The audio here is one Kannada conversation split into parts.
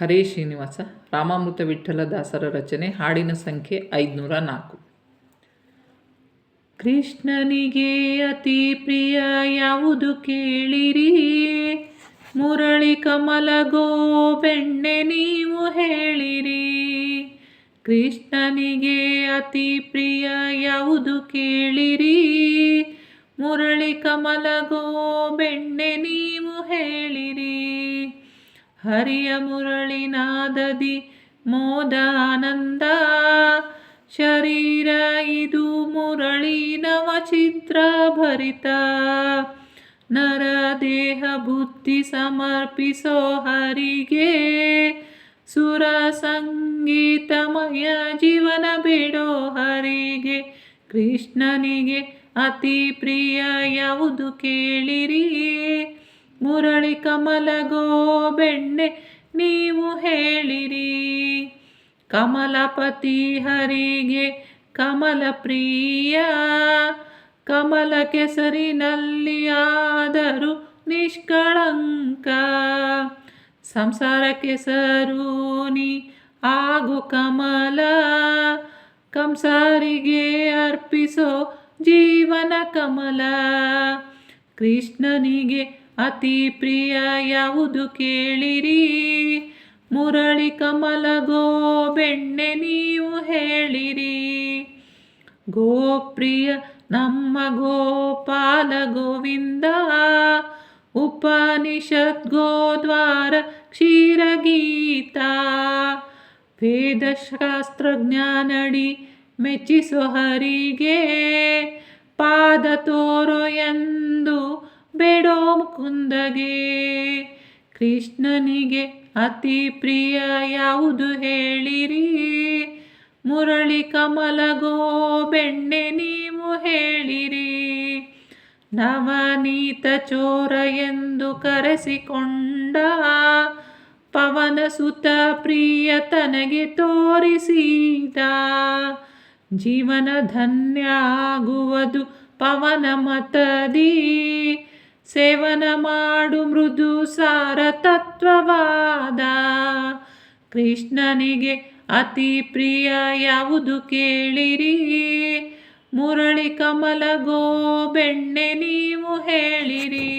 ಹರೇ ಶ್ರೀನಿವಾಸ, ರಾಮಾಮೃತ ವಿಠಲ ದಾಸರ ರಚನೆ, ಹಾಡಿನ ಸಂಖ್ಯೆ ಐದುನೂರ ನಾಲ್ಕು. ಕೃಷ್ಣನಿಗೆ ಅತಿ ಪ್ರಿಯ ಯಾವುದು ಕೇಳಿರಿ? ಮುರಳಿ ಕಮಲ ಗೋ ಬೆಣ್ಣೆ ನೀವು ಹೇಳಿರಿ. ಕೃಷ್ಣನಿಗೆ ಅತಿ ಪ್ರಿಯ ಯಾವುದು ಕೇಳಿರಿ? ಮುರಳಿ ಕಮಲ ಗೋ ಬೆಣ್ಣೆ ನೀವು ಹರಿಯ ಮುರಳಿನಾದದಿ ಮೋದಾನಂದ. ಶರೀರ ಇದು ಮುರಳಿ ನವಚಿತ್ರ ಭರಿತ. ನರ ದೇಹ ಬುದ್ಧಿ ಸಮರ್ಪಿಸೋ ಹರಿಗೆ. ಸುರ ಸಂಗೀತಮಯ ಜೀವನ ಬಿಡೋ ಹರಿಗೆ. ಕೃಷ್ಣನಿಗೆ ಅತಿ ಪ್ರಿಯ ಯಾವುದು ಕೇಳಿರಿ. ಮುರಳಿ ಕಮಲ ಗೋ ಬೆಣ್ಣೆ ನೀವು ಹೇಳಿರಿ. ಕಮಲಪತಿ ಹರಿಗೆ ಕಮಲ ಪ್ರಿಯ, ಕಮಲ ಕೆಸರಿನಲ್ಲಿ ಆದರೂ ನಿಷ್ಕಳಂಕ. ಸಂಸಾರ ಕೆಸರೂನಿ ಆಗು ಕಮಲ, ಕಂಸಾರಿಗೆ ಅರ್ಪಿಸೋ ಜೀವನ ಕಮಲ. ಕೃಷ್ಣನಿಗೆ ಅತಿ ಪ್ರಿಯ ಯಾವುದು ಕೇಳಿರಿ? ಮುರಳಿ ಕಮಲ ಗೋ ಬೆಣ್ಣೆ ನೀವು ಹೇಳಿರಿ. ಗೋಪ್ರಿಯ ನಮ್ಮ ಗೋಪಾಲ ಗೋವಿಂದ, ಉಪನಿಷತ್ ಗೋದ್ವಾರ ಕ್ಷೀರಗೀತ ವೇದಶಾಸ್ತ್ರಜ್ಞಾನಡಿ ಮೆಚ್ಚಿಸೋ ಹರಿಗೆ, ಪಾದ ತೋರೋ ಎಂದು ಬೇಡೋ ಮುಕುಂದಗೆ. ಕೃಷ್ಣನಿಗೆ ಅತಿ ಪ್ರಿಯ ಯಾವುದು ಹೇಳಿರಿ? ಮುರಳಿ ಕಮಲ ಗೋ ಬೆಣ್ಣೆ ನೀವು ಹೇಳಿರಿ. ನವನೀತ ಚೋರ ಎಂದು ಕರೆಸಿಕೊಂಡ ಪವನ ಸುತ ಪ್ರಿಯ ತನಗೆ ತೋರಿಸಿದ. ಜೀವನ ಧನ್ಯ ಆಗುವುದು ಪವನ ಮತದಿ. ಸೇವನ ಮಾಡು ಮೃದು ಸಾರ ತತ್ವವಾದ ಕೃಷ್ಣನಿಗೆ ಅತಿ ಪ್ರಿಯ ಯಾವುದು ಕೇಳಿರಿ. ಮುರಳಿ ಕಮಲ ಗೋ ಬೆಣ್ಣೆ ನೀವು ಹೇಳಿರಿ.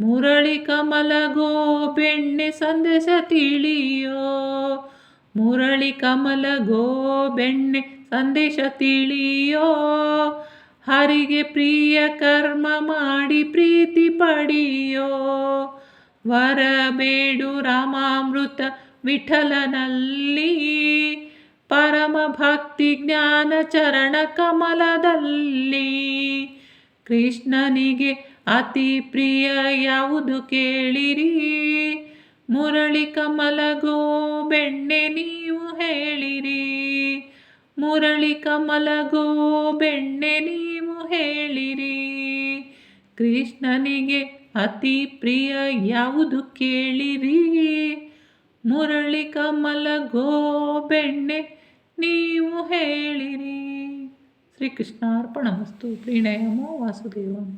ಮುರಳಿ ಕಮಲ ಗೋ ಬೆಣ್ಣೆ ಸಂದೇಶ ತಿಳಿಯೋ. ಮುರಳಿ ಕಮಲ ಗೋ ಬೆಣ್ಣೆ ಸಂದೇಶ ತಿಳಿಯೋ. ಹರಿಗೆ ಪ್ರಿಯ ಕರ್ಮ ಮಾಡಿ ಪ್ರೀತಿ ಪಡೆಯೋ ವರ ಬೇಡು ರಾಮಾಮೃತ ವಿಠಲನಲ್ಲಿ. ಪರಮ ಭಕ್ತಿ ಜ್ಞಾನ ಚರಣ ಕಮಲದಲ್ಲಿ. ಕೃಷ್ಣನಿಗೆ ಅತಿ ಪ್ರಿಯ ಯಾವುದು ಕೇಳಿರಿ? ಮುರಳಿ ಕಮಲ ಗೋ ಬೆಣ್ಣೆ ನೀವು ಹೇಳಿರಿ. ಮುರಳಿ ಕಮಲ ಗೋ ಬೆಣ್ಣೆ ನೀವು ಹೇಳಿರಿ. ಕೃಷ್ಣನಿಗೆ ಅತಿ ಪ್ರಿಯ ಯಾವುದು ಕೇಳಿರಿ. ಮುರಳಿ ಕಮಲ ಗೋ ಬೆಣ್ಣೆ ನೀವು ಹೇಳಿರಿ. ಶ್ರೀಕೃಷ್ಣಾರ್ಪಣ ಮಸ್ತು. ಪ್ರೀಣಯಮೋ ವಾಸುದೇವ.